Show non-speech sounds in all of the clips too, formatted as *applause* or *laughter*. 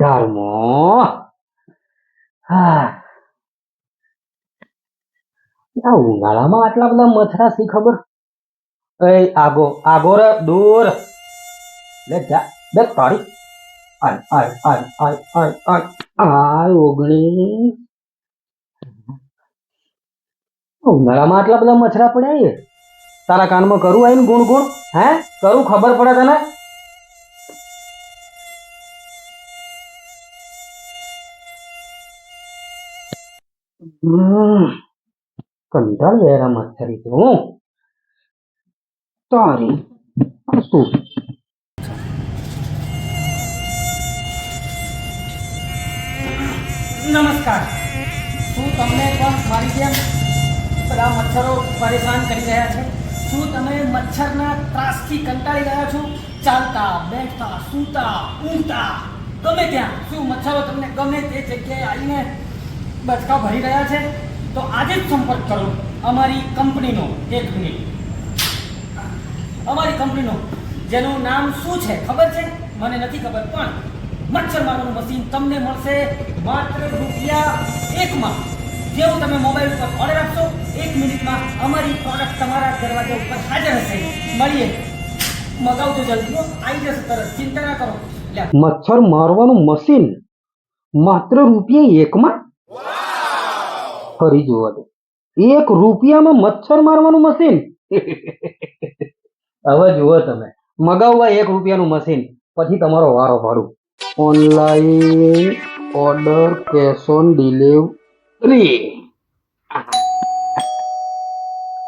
અઢારમો હા ઉનાળામાં આટલા બધા મથરા શી ખબર એ આગો આગો રે દૂર લે જા બે તારી આય આય આય આય આય આય આય ઓગણી ઉનાળામાં આટલા બધા મચ્છરા પડ્યા તારા કાનમાં કરું આવીને ગુણ ગુણ હે કરું ખબર પડે તને કંટાળી આ મચ્છરી તો તારી નમસ્કાર. શું તમને પણ મારી જેમ બધા મચ્છરો પરેશાન કરી રહ્યા છે? શું તમે મચ્છરના ત્રાસથી કંટાળી રહ્યા છો? ચાલતા, બેઠતા, સૂતા, ઊંઘતા. ગમે ત્યાં. શું મચ્છરો તમને ગમે તે જગ્યાએ આવીને બચકા ભરી રહ્યા છે, તો આજે જ સંપર્ક કરો અમારી કંપનીનો એક મિનિટ. અમારી કંપનીનો, જેનું નામ શું છે, ખબર છે? મને નથી ખબર, પણ મચ્છર મારવાનું મશીન તમને મળશે માત્ર રૂપિયા એકમાં. જેવું તમે મોબાઈલ ઉપર ઓર્ડર આપશો, એક મિનિટમાં અમારી પ્રોડક્ટ તમારા દરવાજા ઉપર હાજર હશે. મળીએ. મગાવજો જલ્દી. આવી જશે તરત. ચિંતા ના કરો. મચ્છર મારવાનું મશીન માત્ર રૂપિયા એકમાં? ફરી જોવા દે એક રૂપિયામાં મચ્છર મારવાનું મશીન *laughs* હવે જુઓ તમે. મગાવવા એક રૂપિયાનું મશીન પછી તમારો વારો ભાડું online order cash on delivery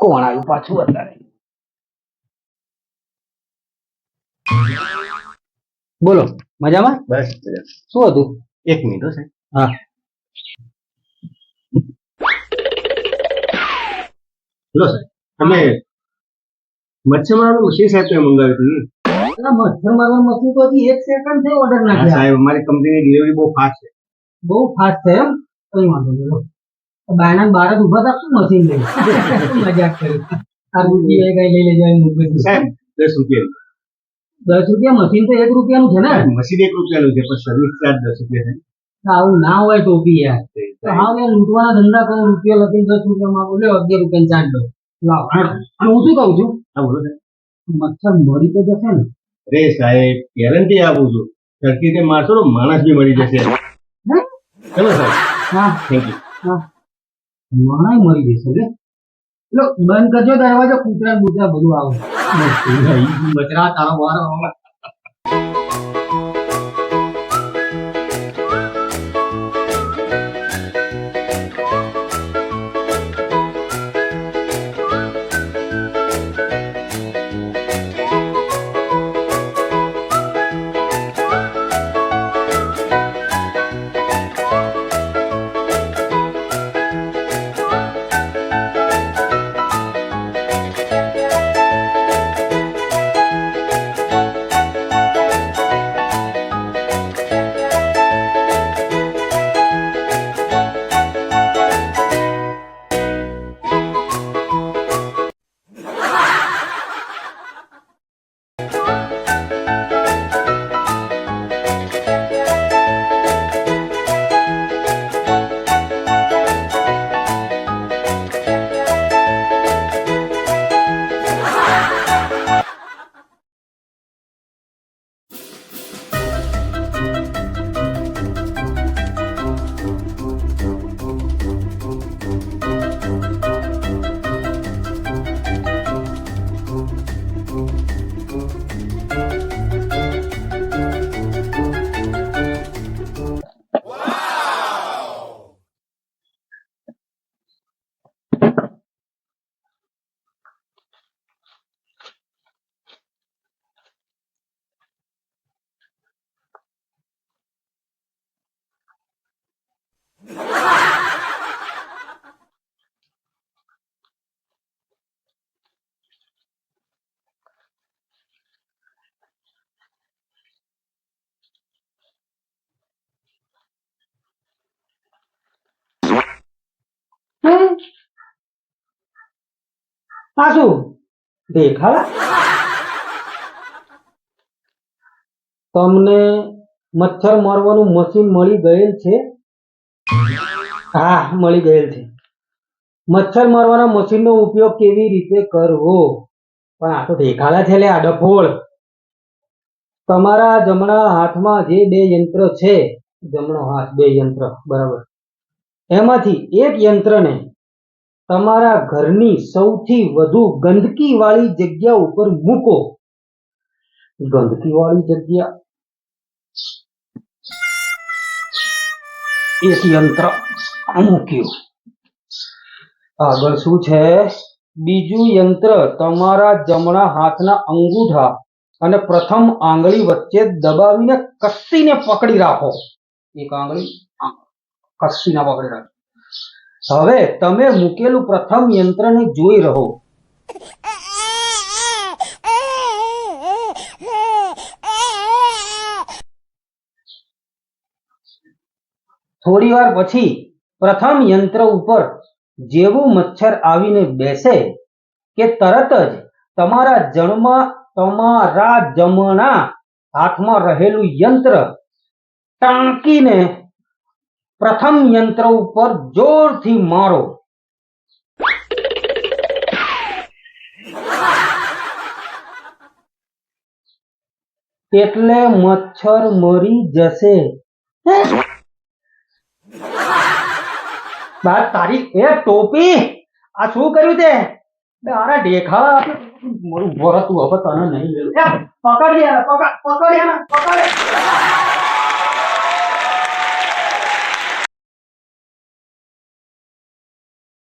કોણ આવ્યું પાછું અત્યારે? બોલો મજામાં? બસ શું હતું? એક મિનિટ હશે હા. લો સાહેબ. તમે મચ્છર મારવાનું મશીન સાહેબ તમે મંગાવ્યું હતું ને? મચ્છર મારવાનું મશીન તો હજી એક સેકન્ડ થઈ ઓર્ડર ના સાહેબ અમારી કંપનીની ડિલિવરી બહુ ફાસ્ટ છે. બહુ ફાસ્ટ છે એમ? કઈ વાંધો નહીં. બાયના બાર જ ઊભા થા, શું મશીન લઈ મજાક કરી આ રૂપિયા કઈ લઈ લેજો એમ સાહેબ દસ રૂપિયા. દસ રૂપિયા મશીન તો એક રૂપિયાનું છે ને? મશીન એક રૂપિયાનું છે પણ સર્વિસ ચાર્જ દસ રૂપિયા આવું ના હોય તો બી યાર. હા મેં લૂંટવાના ધંધા કરું રૂપિયા લખીને દસ રૂપિયા માં બોલ્યો અગિયાર રૂપિયા ચાંદો લાવ. અને હું શું કહું છું? હા બોલો મચ્છર મરી તો જશે ને. રે સાહેબ ગેરંટી આપું છું. ધરતી રીતે મારશો તો માણસ બી મરી જશે. ચલો સાહેબ. હા. થેન્ક યુ હા. માણસ મરી જશે લે. બંધ કરજો દરવાજો કૂતરા બૂતરા બધું આવે. બચરા તારો વારો શું દેખાડા તમને મચ્છર મારવાનું મશીન મળી ગયેલ છે? હા, મળી ગયેલ છે. મચ્છર મારવાના મશીનનો ઉપયોગ કેવી રીતે કરવો? પણ આ તો દેખાડા છે લે, આ ડફોળ. તમારા જમણા હાથમાં જે બે યંત્ર છે, જમણો હાથ બે યંત્ર, બરાબર. એમાંથી એક યંત્રને તમારા ઘરની સૌથી વધુ ગંદકી વાળી જગ્યા ઉપર મૂકો. ગંદકી વાળી જગ્યા. એક યંત્ર મૂક્યું. આગળ શું છે? બીજું યંત્ર તમારા જમણા હાથના અંગૂઠા અને પ્રથમ આંગળી વચ્ચે દબાવીને કસીને પકડી રાખો. એક આંગળી કસીને પકડી રાખો. હવે તમે મૂકેલું પ્રથમ યંત્રને જોઈ રહો. થોડી વાર પછી પ્રથમ યંત્ર ઉપર જેવું મચ્છર આવીને બેસે કે તરત જ તમારા જણમાં તમારા જમણા હાથમાં રહેલું યંત્ર ટાંકીને પ્રથમ યંત્ર ઉપર જોરથી મારો એટલે મચ્છર મરી જશે બાર તારી એ ટોપી આ શું કર્યું તે બે આરા દેખાવા આપે મારું ભરતું હવે તને નહીં મેળવું એ પકડ યાર પકડ પકડ યાર પકડ